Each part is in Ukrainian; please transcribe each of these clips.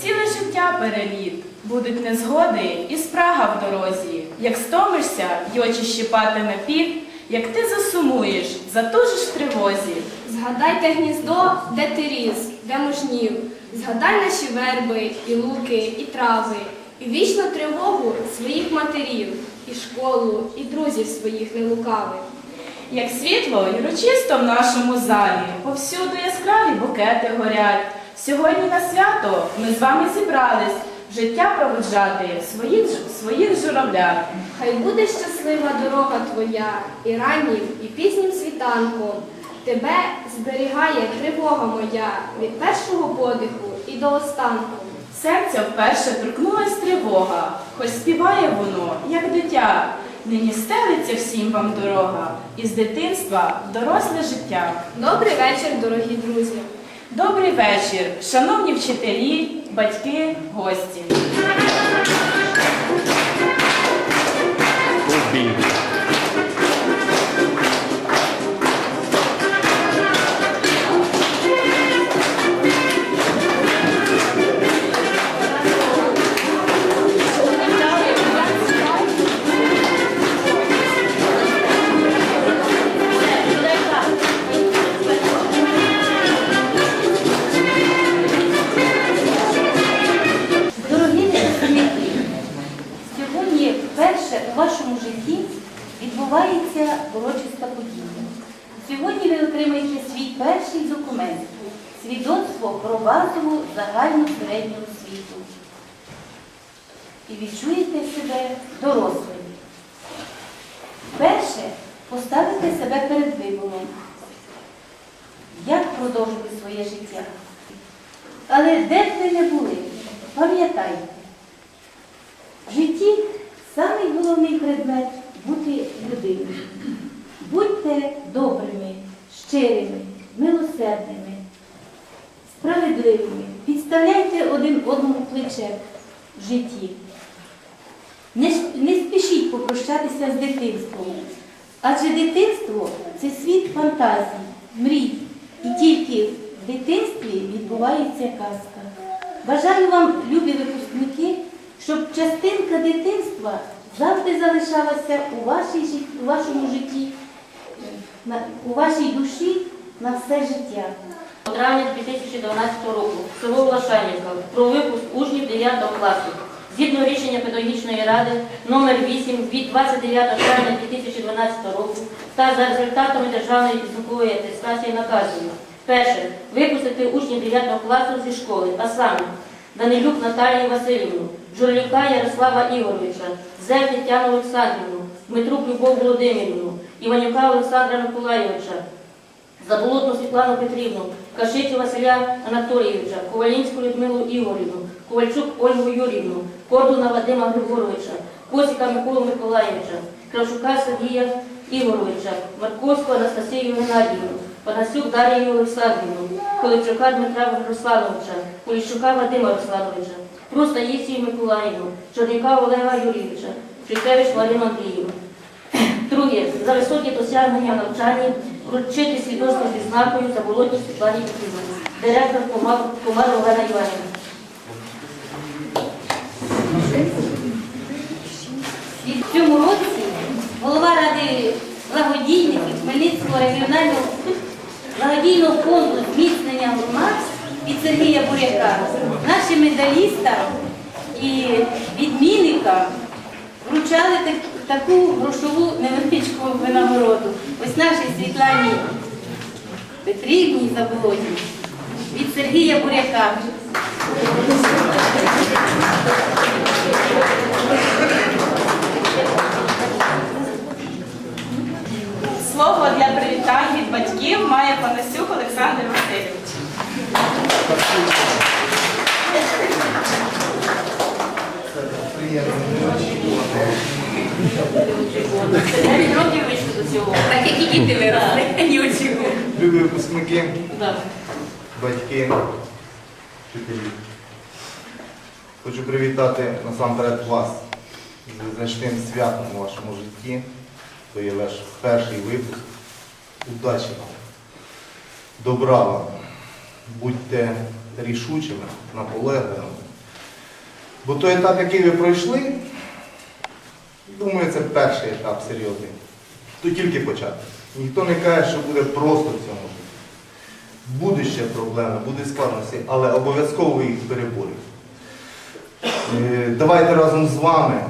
Ціле життя переліт, будуть незгоди і спрага в дорозі. Як стомишся, й очі щипатиме піт, як ти засумуєш, затужиш в тривозі. Згадайте гніздо, де ти ріс, де мужнів. Згадай наші верби, і луки, і трави, і вічну тривогу своїх матерів, і школу, і друзів своїх нелукавих. Як світло й урочисто в нашому залі, повсюду яскраві букети горять. Сьогодні на свято ми з вами зібрались життя проведжати своїх, своїх журавлят. Хай буде щаслива дорога твоя, і раннім, і пізнім світанком. Тебе зберігає тривога моя від першого подиху і до останку. Серця вперше торкнулась тривога, хоч співає воно, як дитя. Нині стелиться всім вам дорога, із дитинства в доросле життя. Добрий вечір, дорогі друзі. Добрий вечір, шановні вчителі, батьки, гості. Загальну середню освіту. І відчуєте себе дорослим. Перше поставите себе перед вибором. Як продовжити своє життя? Але де б ви не були, пам'ятайте, в житті самий головний предмет бути людиною. Будьте добрими, щирими, милосердними, справедливими. Підставляйте один одному плече в житті. Не, не спішіть попрощатися з дитинством, адже дитинство це світ фантазій, мрій. І тільки в дитинстві відбувається казка. Бажаю вам, любі випускники, щоб частинка дитинства завжди залишалася у, вашій, у вашому житті, у вашій душі на все життя. Травня 2012 року село Влашанівка про випуск учнів 9 класу. Згідно рішення педагогічної ради номер 8 від 29 травня 2012 року та за результатами державної підсумкової атестації наказано. Перше. Випустити учнів 9 класу зі школи, а саме Данилюк Наталію Васильівну, Журлюка Ярослава Ігоровича, Зев Тетяну Олександрівну, Дмитрук Любов Володимирівну, Іванюка Олександра Миколайовича, Заболотну Світлану Петрівну, Кашицю Василя Анатолійовича, Ковалінську Людмилу Ігорівну, Ковальчук Ольгу Юрівну, Кордуна Вадима Григоровича, Косіка Миколу Миколаєвича, Кравчука Сергія Ігоровича, Марковську Анастасію Геннадіївну, Панасюк Дарію Олександрівну, Количука Дмитра Руслановича, Поліщука Вадима Руслановича, Пруста Єсію Миколаївну, Чорняка Олега Юрійовича, Шикевич Марину Андріївну. Друге, за високі досягнення в навчанні вручити свідоцтво зі знакою за Володю Світлані Петрівні, директор Комар- Комар Олена Іванівна. В цьому році голова ради благодійників Хмельницького регіонального благодійного фонду зміцнення громад від Сергія Буряка нашим медалістам і відмінникам вручали так- таку грошову невеличку винагороду. Ось нашій Світлані Петрівні Заболотній від Сергія Буряка. Слово для привітань від батьків має Панасюк Олександр Васильович. Дев'ять років вийшли до цього. Так як і діти виросли, не очікували. Любі випускники, батьки, вчителі. Хочу привітати насамперед вас з значним святом у вашому житті. То є ваш перший випуск. Удачі вам. Добра вам. Будьте рішучими, наполегливими. Бо той етап, який ви пройшли, думаю, це перший етап серйозний. То тільки початок. Ніхто не каже, що буде просто в цьому житті. Буде ще проблеми, буде складності, але обов'язково їх переборюєте. Е, Давайте разом з вами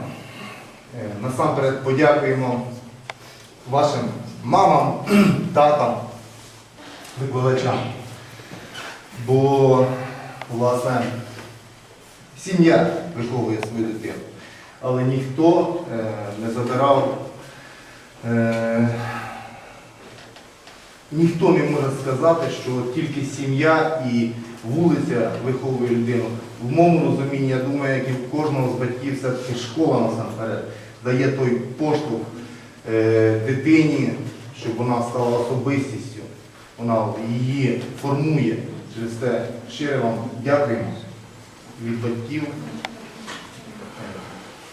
е, насамперед подякуємо вашим мамам, татам, викладачам. Бо, власне, сім'я виховує свою дитину. Але ніхто е, не забирав, е, ніхто не може сказати, що тільки сім'я і вулиця виховує людину. В моєму розумінні, я думаю, як і в кожного з батьків, все-таки школа насамперед дає той поштовх е, дитині, щоб вона стала особистістю. Вона її формує. Через те щиро вам дякуємо від батьків.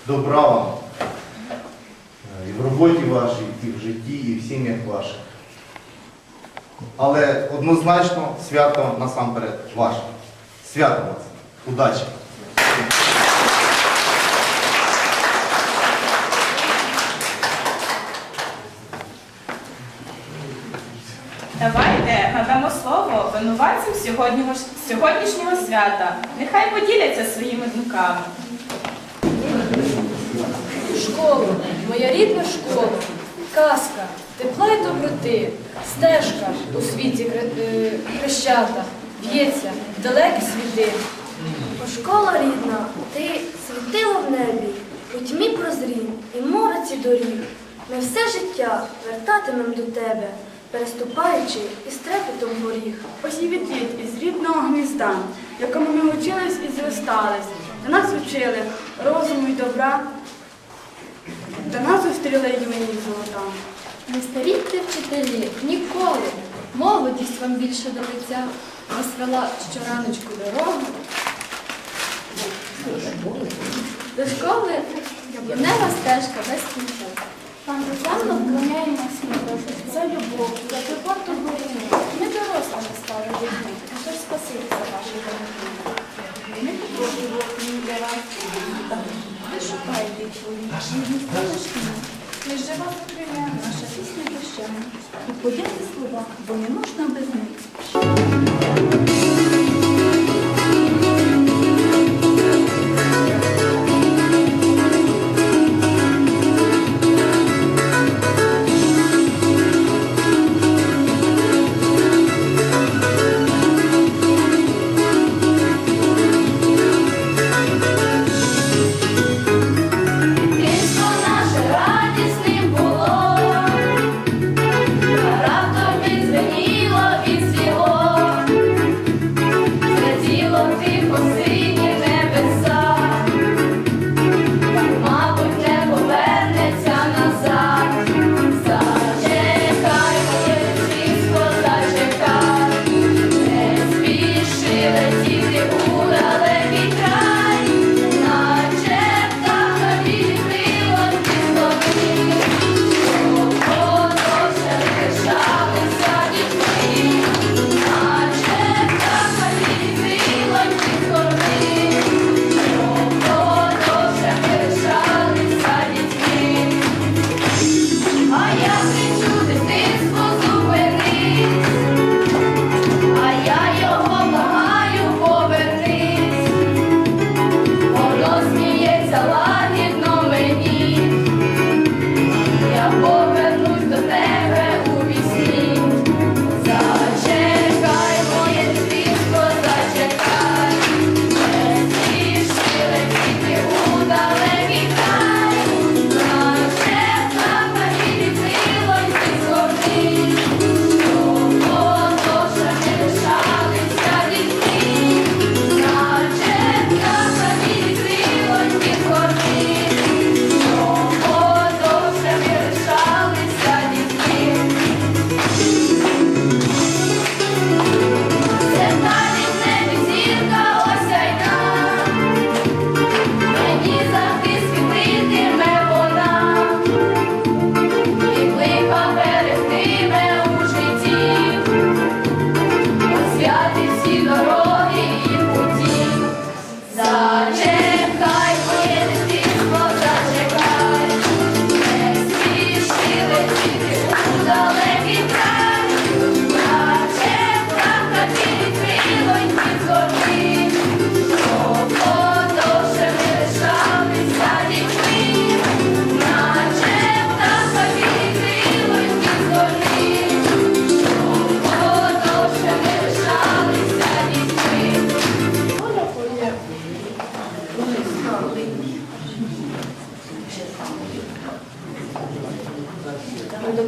Добра вам е, і в роботі вашій, і в житті, і в сім'ях ваших. Але однозначно свято насамперед ваше. Свято вас. Удачі! Давайте надамо слово винуватцям сьогоднішнього, сьогоднішнього свята. Нехай поділяться своїми думками. Школа, моя рідна школа, казка, тепла й доброти, стежка у світі е, хрещата, б'ється в далекі світи. О, школа рідна, ти світила в небі, у тьмі прозрінь і мороці доріг. Ми все життя вертатимем до тебе, переступаючи із трепетом горіх. Ось і відліт із рідного гнізда, якому ми учились і зростались. Та нас учили розуму й добра, та нас зустріла юні золота. Не старійте вчителі ніколи. Молодість вам більше до лиця. Вас вела щораночку дорогу. До школи яблунева стежка без кінця. Пан Руслан вклоняємося за любов, за турботу подяки слова, бо не можна без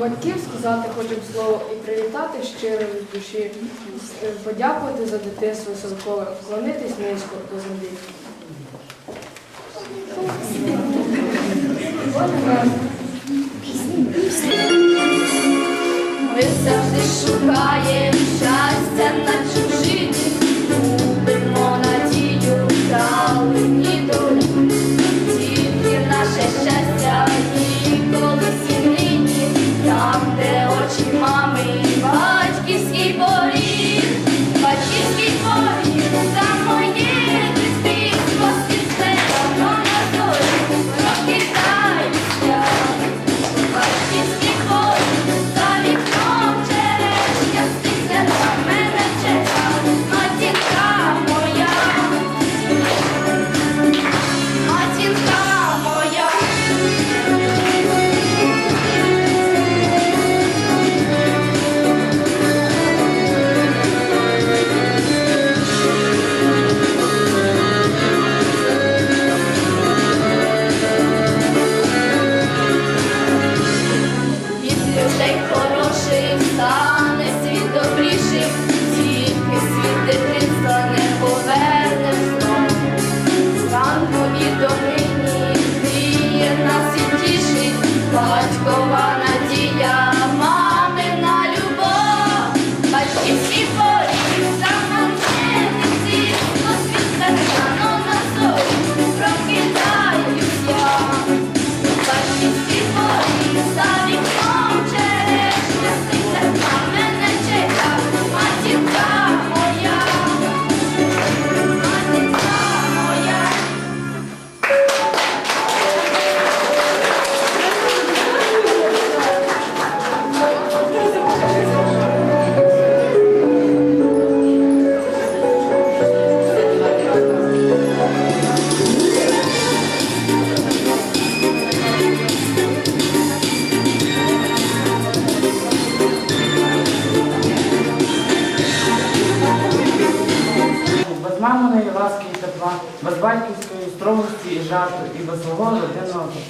батьків сказати хочемо слово і привітати щиро від душі, подякувати за дитинство солкове, вклонитись низько до землі. Ми завжди шукаємо щастя на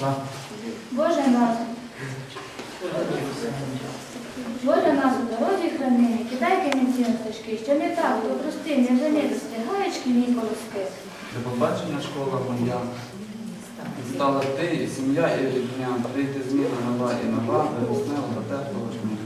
Боже нас. Боже нас у дорозі храни, не кидай камінці на стежки, що не так, то прости, не жалітися, гаєчки ні колоски. До побачення школа моя. Стала ти, і сім'я, і рідня, прийти зміна нова і нова, веснила до теплого дня.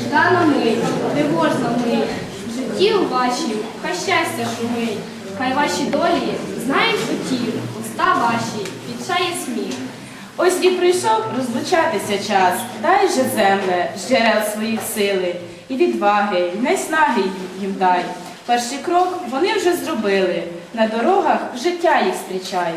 Ждана мить, тривожна мить, в житті у вашій, хай щастя шумить, хай ваші долі знають утіх, уста ваші, відчає сміх. Ось і прийшов розлучатися час. Дай же земле, з джерел своїх сили, і відваги, і найснаги їм дай. Перший крок вони вже зробили. На дорогах життя їх зустрічай.